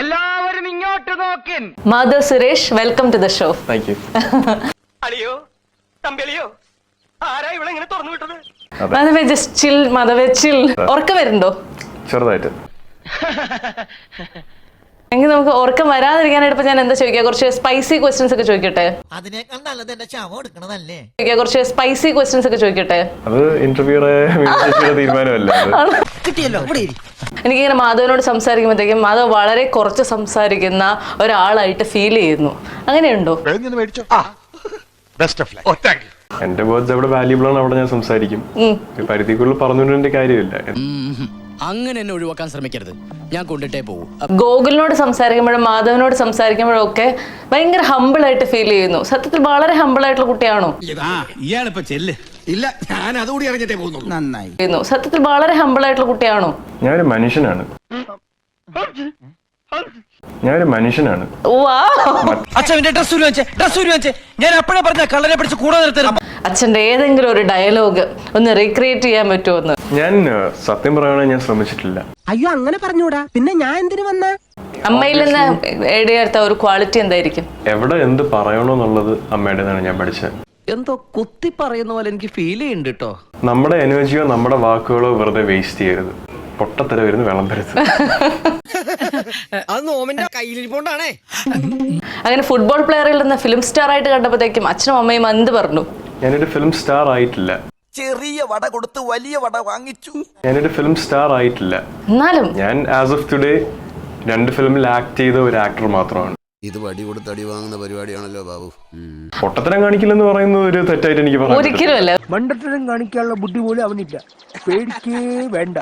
എല്ലാവരും ഇങ്ങോട്ട് നോക്കിൻ. Madhav Suresh welcome to the show thank you അളിയോ തമ്പിളിയോ ആരാ ഇവിടെ ഇങ്ങനെ തുറന്നു വിട്ടത്? മാധവേ ജസ്റ്റ് ചിൽ മാധവേ ചിൽ ഉറക്കം വരുന്നുണ്ടോ? ചെറുതായിട്ട്. എങ്കിൽ നമുക്ക് ഉറക്കം വരാതിരിക്കാനായിട്ട് ഇപ്പൊ ഞാൻ എന്താ ചോദിക്കാം കുറച്ച് സ്പൈസി ക്വസ്റ്റ്യൻസ് ഒക്കെ ചോദിക്കട്ടെ? അതിനേക്കാൾ നല്ലത് എന്റെ ശവം എടുക്കണതല്ലേ? ചോദിക്കാം കുറച്ച് സ്പൈസി ക്വസ്റ്റ്യൻസ് ഒക്കെ ചോദിക്കട്ടെ? അത് ഇന്റർവ്യൂയുടെ തീരുമാനമല്ല കിട്ടിയല്ലോ ഇവിടെ ഇരി. എനിക്കിങ്ങനെ മാധവനോട് സംസാരിക്കുമ്പോഴത്തേക്കും മാധവ് വളരെ കുറച്ച് സംസാരിക്കുന്ന ഒരാളായിട്ട് ഫീൽ ചെയ്യുന്നു. അങ്ങനെയുണ്ടോ? എന്റെ വേർഡ്സ് എവിടെ വാല്യൂബിൾ ആണ് അവിടെ ഞാൻ സംസാരിക്കും. പരിധിക്കുള്ളിൽ പറഞ്ഞുകൊണ്ടിന്റെ കാര്യമില്ല. അങ്ങനെ എന്നെ ഒഴിവാക്കാൻ ശ്രമിക്കരുത്. ഞാൻ കൊണ്ടിട്ടേ പോകും. ഗോകുലിനോട് സംസാരിക്കുമ്പോഴും മാധവനോട് സംസാരിക്കുമ്പോഴും ഒക്കെ ഭയങ്കര ഹമ്പിൾ ആയിട്ട് ഫീൽ ചെയ്യുന്നു. സത്യത്തിൽ വളരെ ഹമ്പിൾ ആയിട്ടുള്ള കുട്ടിയാണോ? ഇയാളിപ്പോ ചെല്ല്. ഇല്ല ഞാൻ അതുകൂടി അറിഞ്ഞിട്ടേ പോകുന്നു നന്നായി. സത്യത്തിൽ വളരെ ഹമ്പിൾ ആയിട്ടുള്ള കുട്ടിയാണോ? ഞാനൊരു മനുഷ്യനാണ്. ഞാനൊരു മനുഷ്യനാണ്. വാ. അച്ഛന്റെ ഡ്രസ് വെച്ചേ ഡ്രസ് വെച്ചേ ഞാൻ അപ്പോഴേ പറഞ്ഞ കള്ളനെ പിടിച്ച് കൂടെ നിർത്തരുത്. അച്ഛന്റെ ഏതെങ്കിലും ഒരു ഡയലോഗ് ഒന്ന് റീക്രിയേറ്റ് ചെയ്യാൻ പറ്റുമെന്ന് ഞാൻ സത്യം പറയുകയാണെങ്കിൽ ഞാൻ ശ്രമിച്ചിട്ടില്ല. അയ്യോ അങ്ങനെ പറഞ്ഞൂടാ. പിന്നെ ഞാൻ എന്തിനു വന്ന? അമ്മയിൽ നിന്ന് എഴുതിയെടുത്ത ഒരു ക്വാളിറ്റി എന്തായിരിക്കും? എവിടെ എന്ത് പറയണോന്നുള്ളത് അമ്മയുടെ ഞാൻ പഠിച്ചത്. എന്തോ കുത്തി പറയുന്ന പോലെ എനിക്ക് ഫീൽ ചെയ്യുന്നുണ്ട് കേട്ടോ നമ്മുടെ എനർജിയോ നമ്മുടെ വാക്കുകളോ വെറുതെ വേസ്റ്റ് ചെയ്യരുത്. പൊട്ടത്തര വരുന്ന വിളമ്പരുത്. അത് നോമിന്റെ കയ്യിലിരിപ്പോണ്ടാണേ അങ്ങനെ ഫുട്ബോൾ പ്ലെയറിൽ നിന്ന് ഫിലിം സ്റ്റാർ ആയിട്ട് കണ്ടപ്പോഴത്തേക്കും അച്ഛനും അമ്മയും എന്ത് പറഞ്ഞു? ഞാനൊരു ഫിലിം സ്റ്റാർ ആയിട്ടില്ല. ചെറിയ വട കൊടുത്ത് വലിയ വട വാങ്ങിച്ചു. ഞാനൊരു ഫിലിം സ്റ്റാർ ആയിട്ടില്ല. എന്നാലും ഞാൻ ആസ് ഓഫ് ടുഡേ രണ്ട് ഫിലിമിൽ ആക്ട് ചെയ്ത ഒരു ആക്ടർ മാത്രമാണ്. ഇത് വടി കൊടുത്ത് അടി വാങ്ങുന്ന പരിപാടിയാണല്ലോ ബാബു. പൊട്ടത്തരം കാണിക്കില്ലെന്ന് പറയുന്നത് ഒരു തെറ്റായിട്ട് എനിക്ക് പറയാൻ ഒരിക്കലും അല്ല. മണ്ടത്തരം കാണിക്കാനുള്ള ബുദ്ധി പോലും അവനില്ല. പേടിക്കേ വേണ്ട.